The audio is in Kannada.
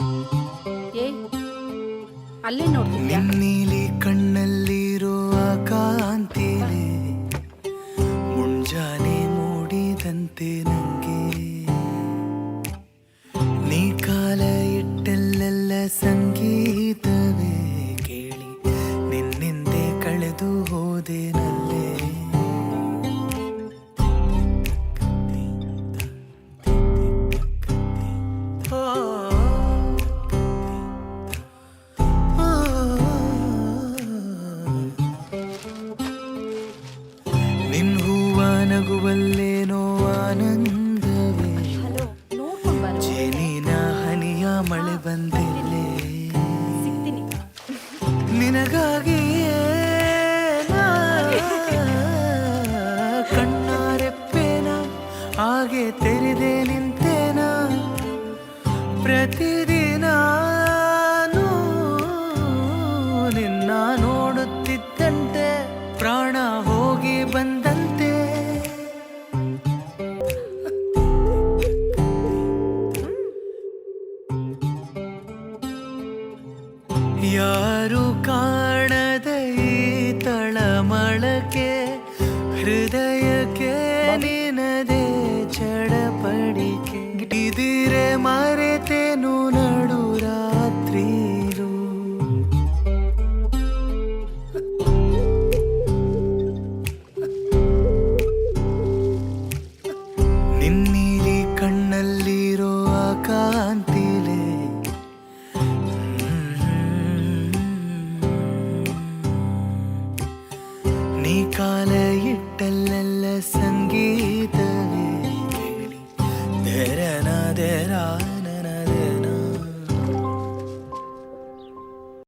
ಏ ಅಲ್ಲೇ ನೋಡ್ತಿದ್ಯಾ? ನೀಲಿ ಕಣ್ಣಲ್ಲಿರೋ ಕಾಂತಿಲೆ ಮುಂಜಾನೆ ಮೂಡಿದಂತೆ ನಂಗೆ. ನಗುವಲ್ಲೇನೋ ಆನಂದವೇ? ಜೇನಿನ ಹನಿಯ ಮಳೆ ಬಂದಿಲ್ಲೇ? ನಿನಗಾಗಿ ಕಣ್ಣಾರೆಪ್ಪೇನ? ಹಾಗೆ ತೆರೆದೆ ನಿಂತೇನ? ಪ್ರತಿದಿನ ಯಾರು ಕಾಣದೆ ತಳ ತಳಮಳಕೆ ಹೃದಯಕ್ಕೆ ನಿನದೇ ಚಡಪಡಿಕೆ നീ കാലയിട്ടല്ലല്ല സംഗീതവേ.